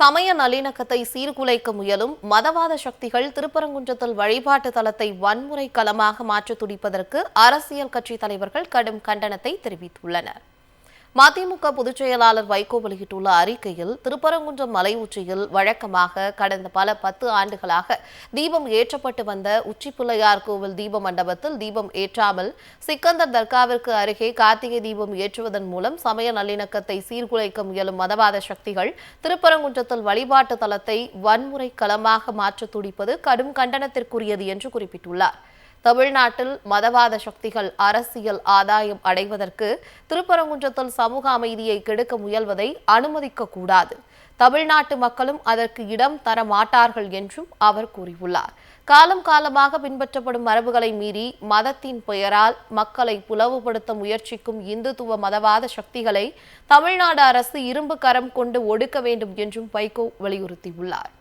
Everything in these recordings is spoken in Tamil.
சமய நல்லிணக்கத்தை சீர்குலைக்க முயலும் மதவாத சக்திகள் திருப்பரங்குன்றத்தில் வழிபாட்டு தலத்தை வன்முறை களமாக மாற்ற துடிப்பதற்கு அரசியல் கட்சி தலைவர்கள் கடும் கண்டனத்தை தெரிவித்துள்ளனர். மதிமுக பொதுச் செயலாளர் வைகோ வெளியிட்டுள்ள அறிக்கையில் திருப்பரங்குன்றம் மலை உச்சியில் வழக்கமாக கடந்த பல பத்து ஆண்டுகளாக தீபம் ஏற்றப்பட்டு வந்த உச்சிப்பிள்ளையார் கோவில் தீப மண்டபத்தில் தீபம் ஏற்றாமல் சிக்கந்தர் தர்காவிற்கு அருகே கார்த்திகை தீபம் ஏற்றுவதன் மூலம் சமய நல்லிணக்கத்தை சீர்குலைக்க முயலும் மதவாத சக்திகள் திருப்பரங்குன்றத்தில் வழிபாட்டு தலத்தை வன்முறை களமாக மாற்ற துடிப்பது கடும் கண்டனத்திற்குரியது என்று குறிப்பிட்டுள்ளார். தமிழ்நாட்டில் மதவாத சக்திகள் அரசியல் ஆதாயம் அடைவதற்கு திருப்பரங்குன்றத்தில் சமூக அமைதியை கெடுக்க முயல்வதை அனுமதிக்க கூடாது. தமிழ்நாட்டு மக்களும் அதற்கு இடம் தர மாட்டார்கள் என்றும் அவர் கூறியுள்ளார். காலம் காலமாக பின்பற்றப்படும் மரபுகளை மீறி மதத்தின் பெயரால் மக்களை புலவுபடுத்த முயற்சிக்கும் இந்துத்துவ மதவாத சக்திகளை தமிழ்நாடு அரசு இரும்பு கரம் கொண்டு ஒடுக்க வேண்டும் என்றும் வைகோ வலியுறுத்தியுள்ளார்.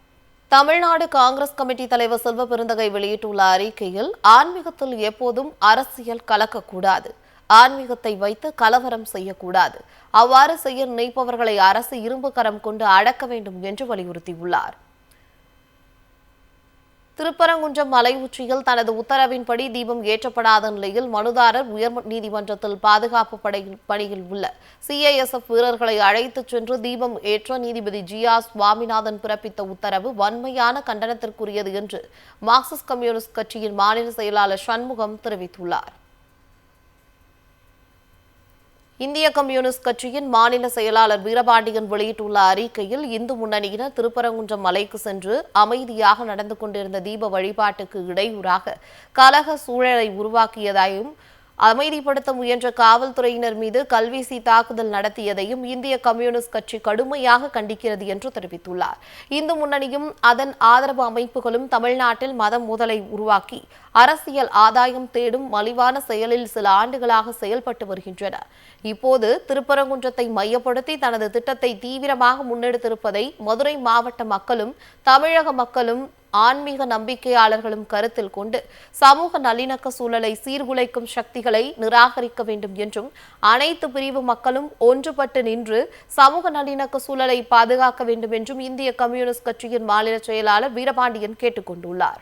தமிழ்நாடு காங்கிரஸ் கமிட்டி தலைவர் செல்வ பெருந்தகை வெளியிட்டுள்ள அறிக்கையில் ஆன்மீகத்தில் எப்போதும் அரசியல் கலக்கக்கூடாது. ஆன்மீகத்தை வைத்து கலவரம் செய்யக்கூடாது. அவ்வாறு செய்ய நினைப்பவர்களை அரசு இரும்பு கரம் கொண்டு அடக்க வேண்டும் என்று வலியுறுத்தியுள்ளார். திருப்பரங்குன்றம் மலை உச்சியில் தனது உத்தரவின்படி தீபம் ஏற்றப்படாத நிலையில் மனுதாரர் உயர் நீதிமன்றத்தில் பாதுகாப்பு படை பணியில் உள்ள சிஐஎஸ்எஃப் வீரர்களை அழைத்துச் சென்று தீபம் ஏற்ற நீதிபதி ஜி ஆர் சுவாமிநாதன் பிறப்பித்த உத்தரவு வன்மையான கண்டனத்திற்குரியது என்று மார்க்சிஸ்ட் கம்யூனிஸ்ட் கட்சியின் மாநில செயலாளர் சண்முகம் தெரிவித்துள்ளார். இந்திய கம்யூனிஸ்ட் கட்சியின் மாநில செயலாளர் வீரபாண்டியன் வெளியிட்டுள்ள அறிக்கையில் இந்து முன்னணியினர் திருப்பரங்குன்றம் மலைக்கு சென்று அமைதியாக நடந்து கொண்டிருந்த தீப வழிபாட்டுக்கு இடையூறாக கலக சூழலை உருவாக்கியதாயும் அமைதிப்படுத்த முயன்ற காவல்துறையினர் மீது கல்வீசி தாக்குதல் நடத்தியதையும் இந்திய கம்யூனிஸ்ட் கட்சி கடுமையாக கண்டிக்கிறது என்று தெரிவித்துள்ளார். இந்து முன்னணியும் அதன் ஆதரவு அமைப்புகளும் தமிழ்நாட்டில் மதம் முதலை உருவாக்கி அரசியல் ஆதாயம் தேடும் மலிவான செயலில் சில ஆண்டுகளாக செயல்பட்டு வருகின்றன. இப்போது திருப்பரங்குன்றத்தை மையப்படுத்தி தனது திட்டத்தை தீவிரமாக முன்னெடுத்திருப்பதை மதுரை மாவட்ட மக்களும் தமிழக மக்களும் ஆன்மீக நம்பிக்கையாளர்களும் கருத்தில் கொண்டு சமூக நல்லிணக்க சூழலை சீர்குலைக்கும் சக்திகளை நிராகரிக்க வேண்டும் என்றும் அனைத்து பிரிவு மக்களும் ஒன்றுபட்டு நின்று சமூக நல்லிணக்க சூழலை பாதுகாக்க வேண்டும் என்றும் இந்திய கம்யூனிஸ்ட் கட்சியின் மாநில செயலாளர் வீரபாண்டியன் கேட்டுக்கொண்டுள்ளார்.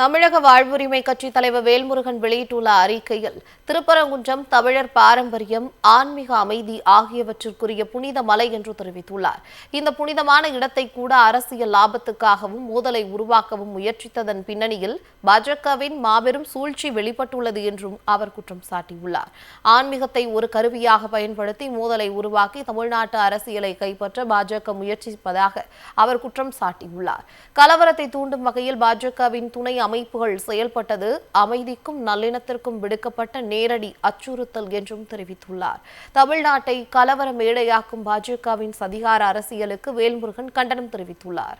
தமிழக வாழ்வுரிமை கட்சித் தலைவர் வேல்முருகன் வெளியிட்டுள்ள அறிக்கையில் திருப்பரங்குன்றம் தமிழர் பாரம்பரியம் ஆன்மீக அமைதி ஆகியவற்றிற்குரிய புனித மலை என்று தெரிவித்துள்ளார். இந்த புனிதமான இடத்தை கூட அரசியல் லாபத்துக்காகவும் மோதலை உருவாக்கவும் முயற்சித்ததன் பின்னணியில் பாஜகவின் மாபெரும் சூழ்ச்சி வெளிப்பட்டுள்ளது என்றும் அவர் குற்றம் சாட்டியுள்ளார். ஆன்மீகத்தை ஒரு கருவியாக பயன்படுத்தி மோதலை உருவாக்கி தமிழ்நாட்டு அரசியலை கைப்பற்ற பாஜக முயற்சிப்பதாக அவர் குற்றம் சாட்டியுள்ளார். கலவரத்தை தூண்டும் வகையில் பாஜகவின் துணை அமைப்புகள் செயல்பட்டது. அமைதிக்கும் நல்லிணத்திற்கும் விடுக்கப்பட்ட நேரடி அச்சுறுத்தல் என்றும் தெரிவித்துள்ளார். தமிழ்நாட்டை கலவர மேடையாக்கும் பாஜகவின் சதிகார அரசியலுக்கு வேல்முருகன் கண்டனம் தெரிவித்துள்ளார்.